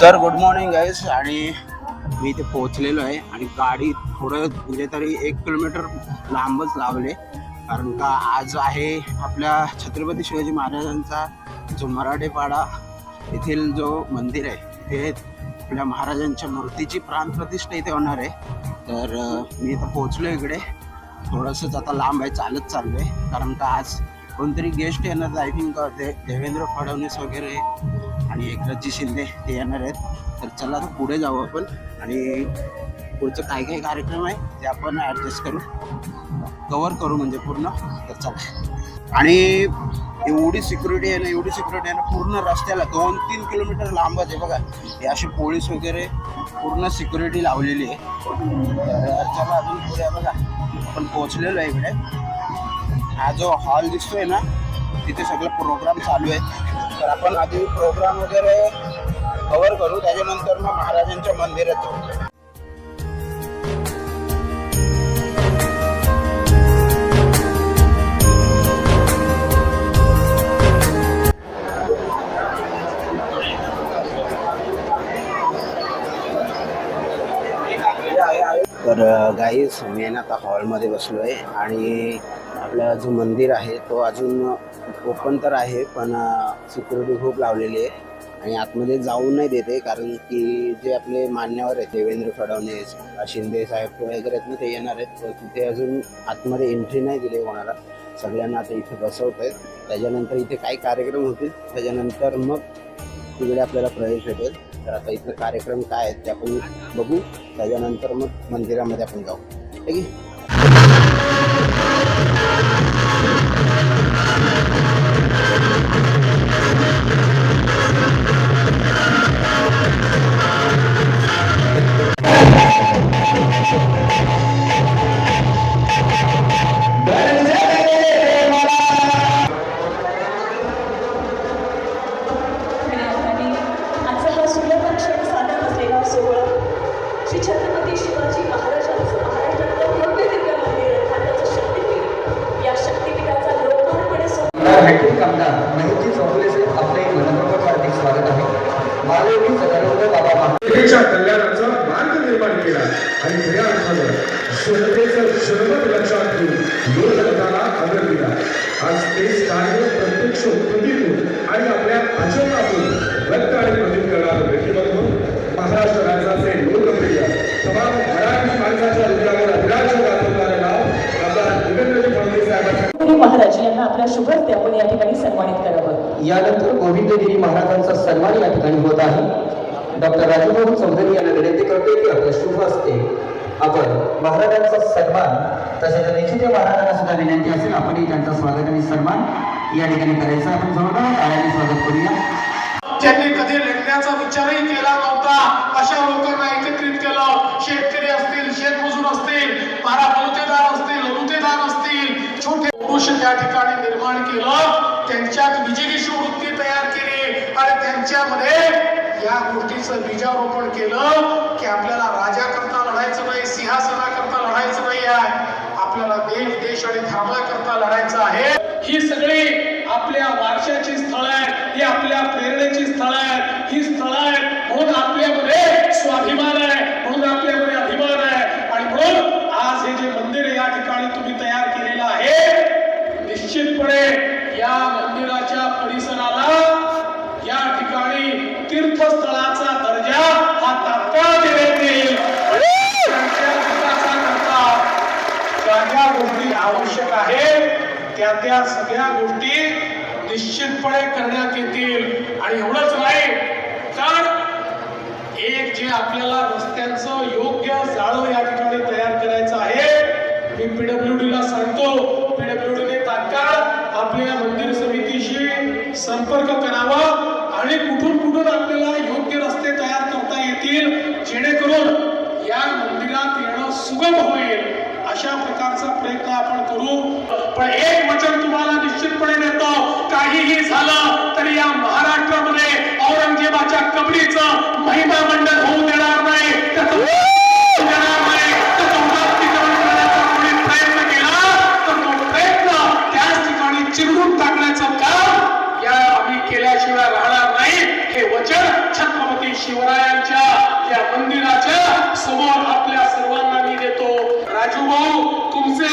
Sir good morning गाईस आणि मी इथे पोहोचलेलो आहे आणि गाडी थोडं म्हणजे तरी एक किलोमीटर लांबच लावले. कारण का आज आहे आपल्या छत्रपती शिवाजी महाराजांचा जो मराठेपाडा येथील जो मंदिर आहे हे आपल्या महाराजांच्या मूर्तीची प्राणप्रतिष्ठा इथे होणार आहे. तर मी इथं पोहोचलो इकडे. थोडंसंच आता लांब आहे चालत चाललो आहे कारण का आज कोणतरी गेस्ट येणार आय थिंक देवेंद्र फडणवीस वगैरे. आणि एकनाथजी शिंदे ते येणार आहेत. तर चला आता पुढे जाऊ आपण. आणि पुढचं काय काय कार्यक्रम आहे ते आपण ॲडजस्ट करू. कवर करू म्हणजे पूर्ण. तर चला. आणि एवढी सिक्युरिटी आहे ना एवढी सिक्युरिटी आहे ना पूर्ण रस्त्याला दोन तीन किलोमीटर लांबच आहे बघा. हे असे पोलीस वगैरे पूर्ण सिक्युरिटी लावलेली आहे. तर चला अजून पुढे बघा. आपण पोहोचलेलो आहे इकडे. हा जो हॉल दिसतोय ना तिथे सगळं प्रोग्राम चालू आहे. तर आपण आधी प्रोग्राम वगैरे कव्हर करू त्याच्यानंतर मग महाराजांच्या मंदिरात जाऊ. तर गाईस मी ना आता हॉलमध्ये बसलो आहे आणि आपला जो मंदिर आहे तो अजून ओपन तर आहे पण सिक्युरिटी खूप लावलेली आहे. आणि आतमध्ये जाऊ नाही देते कारण की जे आपले मान्यवर आहेत देवेंद्र फडणवीस शिंदे साहेब वगैरे आहेत ना ते येणार आहेत. तर तिथे अजून आतमध्ये एंट्री नाही दिली कोणाला. सगळ्यांना आता इथे बसवत आहेत त्याच्यानंतर इथे काही कार्यक्रम होतील. त्याच्यानंतर मग तिकडे आपल्याला प्रवेश भेटेल. तर आता इथं कार्यक्रम काय आहेत ते आपण बघू. त्याच्यानंतर मग मंदिरामध्ये आपण जाऊ. ठीक आहे? आमदार महिती चौगुलेचे आपले मनपूर्वक हार्दिक स्वागत आहे. मालवणी सदानंद बाबा महादेवीच्या कल्याणाचा मार्ग निर्माण केला आणि खऱ्या अर्थानं जनतेचं जनमत लक्षात घेऊन लोकमताला आदर दिला. आज तेच कार्य प्रत्यक्ष कृतीतून आपल्या शुभ हस्ते आपण या ठिकाणी सन्मानित करावं. यानंतर गोविंदगिरी महाराजांचा सन्मान या ठिकाणी होत आहे. डॉक्टर राजभाऊ चौधरी यांना विनंती करते की आपल्या शुभ असते. आपण महाराजांचा सन्मान तसेच निश्चित महाराजांना सुद्धा विनंती असेल आपणही त्यांचा स्वागत आणि सन्मान या ठिकाणी करायचा आपण जवळजवळ टाळ्याने स्वागत करूया. ज्यांनी कधी लढण्याचा विचारही केला नव्हता अशा लोकांना एकत्रित केलं. शेतकरी असतील शेतमजूर असतील पारा बलुतेदार असतील पुरुष त्या ठिकाणी निर्माण केलं त्यांच्यात विजयी वृत्ती तयार केली आणि त्यांच्यामध्ये या गोष्टीचं बीजारोपण केलं की आपल्याला राजा करता लढायचं नाही सिंहासना करता लढायचं नाही आहे. आपल्याला देश देश आणि धर्मा करता लढायचं आहे. ही सगळी आपल्या वारशाची स्थळ आहेत ही आपल्या प्रेरणेची स्थळ आहेत ही स्थळ आहेत. म्हणून आपल्यामध्ये स्वाभिमान आहे म्हणून आपल्यामध्ये अभिमान आहे आणि म्हणून आज हे जे मंदिर या ठिकाणी तुम्ही तयार केलेलं आहे निश्चितपणे या मंदिराच्या परिसराला या ठिकाणी तीर्थस्थळाचा दर्जा हा तात्काळ देण्यात येईल त्यांच्या विकासाकरता ज्या ज्या गोष्टी आवश्यक आहे त्या त्या सगळ्या गोष्टी निश्चितपणे करण्यात येतील. आणि एवढंच नाही तर एक जे आपल्याला रस्त्यांचं योग्य जाळं या ठिकाणी तयार करायचं आहे मी पीडब्ल्यूडी ला सांगतो. पीडब्ल्यूडी ने तात्काळ आपल्या मंदिर समितीशी संपर्क करावा आणि कुठून कुठून आपल्याला योग्य रस्ते तयार करता येतील जेणेकरून या मंदिरात येणं सुगम होईल. अशा प्रकारचा प्रयत्न आपण करू. पण एक वचन तुम्हाला निश्चितपणे देतो काहीही झालं तरी या महाराष्ट्रामध्ये औरंगजेबाच्या कबडीचं महिमा मंडळ होऊ देणार नाही. प्रयत्न केला तर प्रयत्न त्याच ठिकाणी टाकण्याचं या राहणार नाही. हे वचन छत्रपती शिवरायांच्या या मंदिराच्या समोर आपल्या सर्वांना मी देतो. राजू भाऊ तुमचे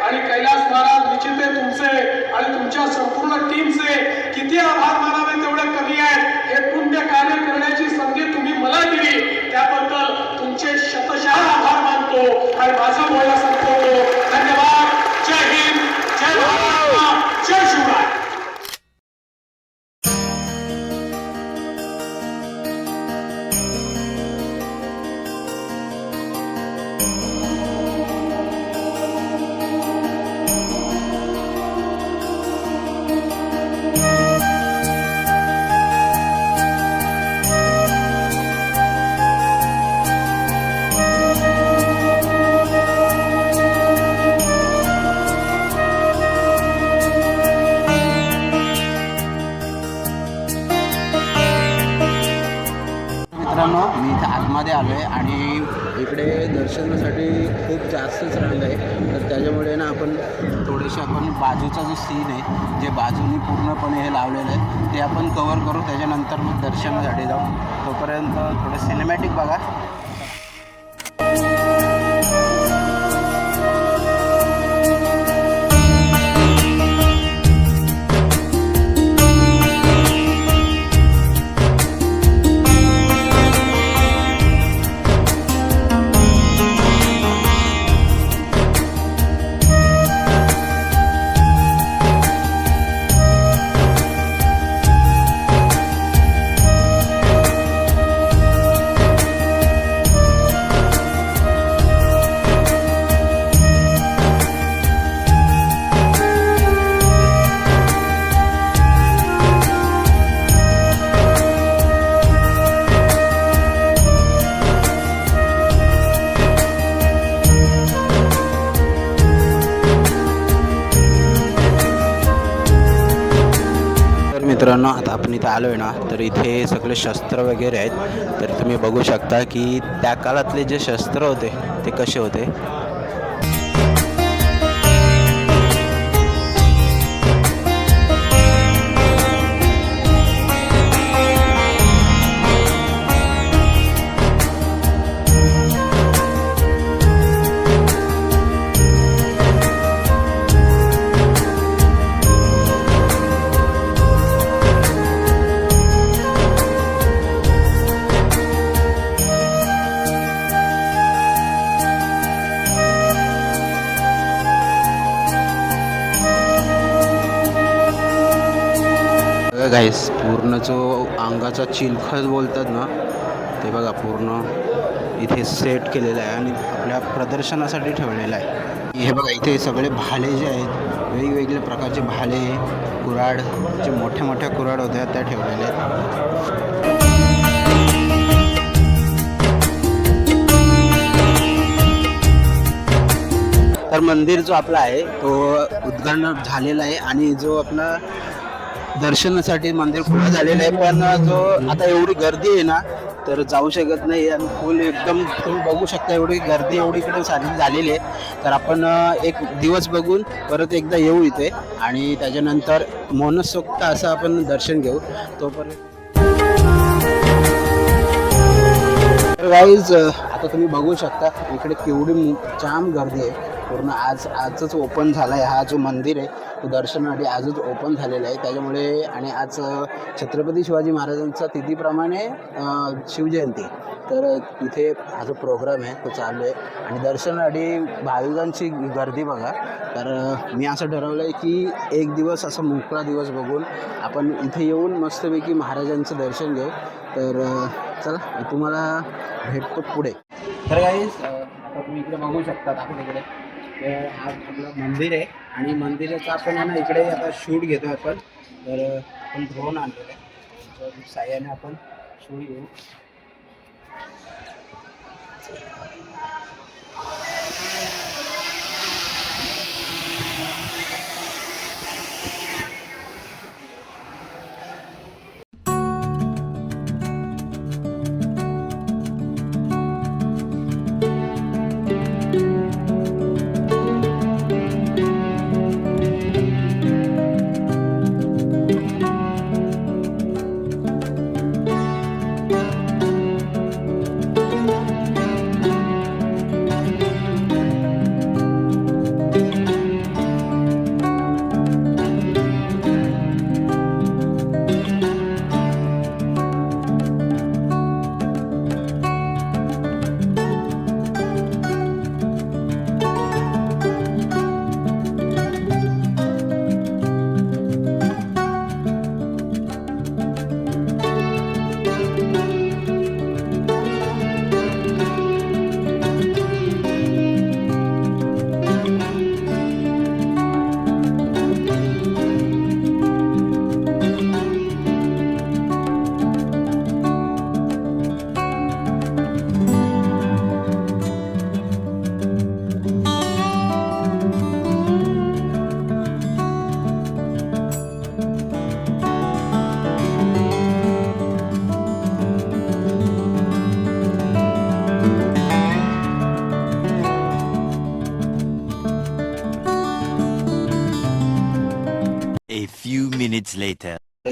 आणि कैलास महाराज निश्चिते तुमचे आणि तुमच्या संपूर्ण टीमचे किती आभार मानावे तेवढे कमी आहेत. हे पुण्य कार्य करण्याची संधी तुम्ही मला दिली. त्याबद्दल तुमचे शतशः आभार मानतो. आणि माझं बोलण्यासाठी मी आलो आहे आणि इकडे दर्शनासाठी खूप जास्तच राहिलं आहे. तर त्याच्यामुळे ना आपण थोडेसे आपण बाजूचा जो सीन आहे जे बाजूनी पूर्णपणे हे लावलेलं आहे ते आपण कवर करू. त्याच्यानंतर मग दर्शनासाठी जाऊ. तोपर्यंत थोडं सिनेमॅटिक बघा. आलो आहे ना तर इथे सगळे शस्त्र वगैरे आहेत. तर तुम्ही बघू शकता की त्या काळातले जे शस्त्र होते ते कसे होते? जो अंगाचा चिलखत बोलतात ना ते बघा पूर्ण इथे सेट केलेलं आहे आणि आपल्या प्रदर्शनासाठी ठेवलेलं आहे. हे बघा इथे सगळे भाले जे आहेत वेगवेगळ्या प्रकारचे भाले कुराड जे मोठ्या मोठ्या कुराड होत्या त्या ठेवलेल्या आहेत. तर मंदिर जो आपला आहे तो उद्घाटन झालेला आहे आणि जो आपला दर्शनासाठी मंदिर खुलं झालेलं आहे पण जो आता एवढी गर्दी आहे ना तर जाऊ शकत नाही आणि फुल एकदम तुम्ही बघू शकता एवढी गर्दी एवढी इकडे झाली झालेली आहे. तर आपण एक दिवस बघून परत एकदा येऊ इथे आणि त्याच्यानंतर मनसोक्त असं आपण दर्शन घेऊ. तोपर्यंत तर गाईज आता तुम्ही बघू शकता इकडे केवढी जाम गर्दी आहे. पूर्ण आज आजच ओपन झाला आहे हा जो मंदिर आहे तो दर्शनासाठी आजच ओपन झालेला आहे. त्याच्यामुळे आणि आज छत्रपती शिवाजी महाराजांचा तिथीप्रमाणे शिवजयंती. तर इथे हा जो प्रोग्राम आहे तो चालू आहे. आणि दर्शनासाठी भाविकांची गर्दी बघा. तर मी असं ठरवलं आहे की एक दिवस असा मोकळा दिवस बघून आपण इथे येऊन मस्तपैकी महाराजांचं दर्शन घेऊ. तर चला तुम्हाला भेटतो पुढे. तर काही तुम्ही इकडे बघू शकता आपण इकडे. तर हा आपलं मंदिर आहे आणि मंदिराचं आपण आहे ना इकडे आता शूट घेतो आपण. तर आपण ड्रोन आणलेलं आहे. साह्याने आपण शूट घेऊ.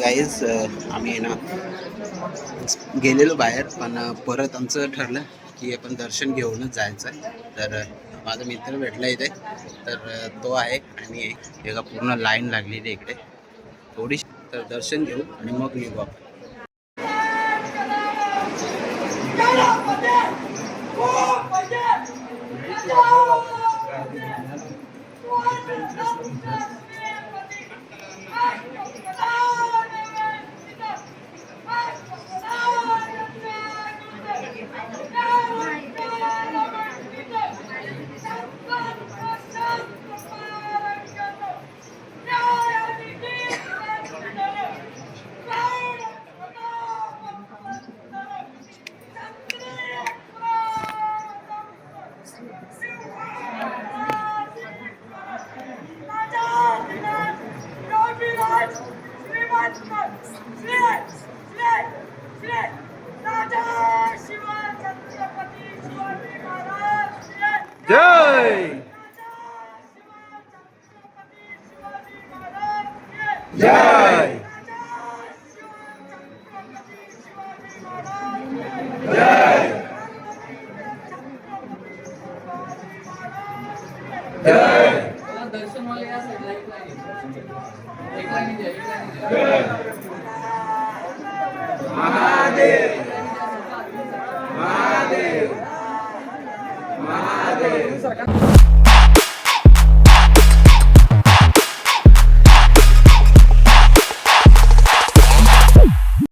गाईज आम्ही ना गेलेलो बाहेर पण परत आमचं ठरलं की आपण दर्शन घेऊनच जायचं आहे. तर माझा मित्र भेटला इथे. तर तो आहे आणि एका पूर्ण लाईन लागलेली इकडे. थोडीशी तर दर्शन घेऊ आणि मग निघू आपण. महादेव महादेव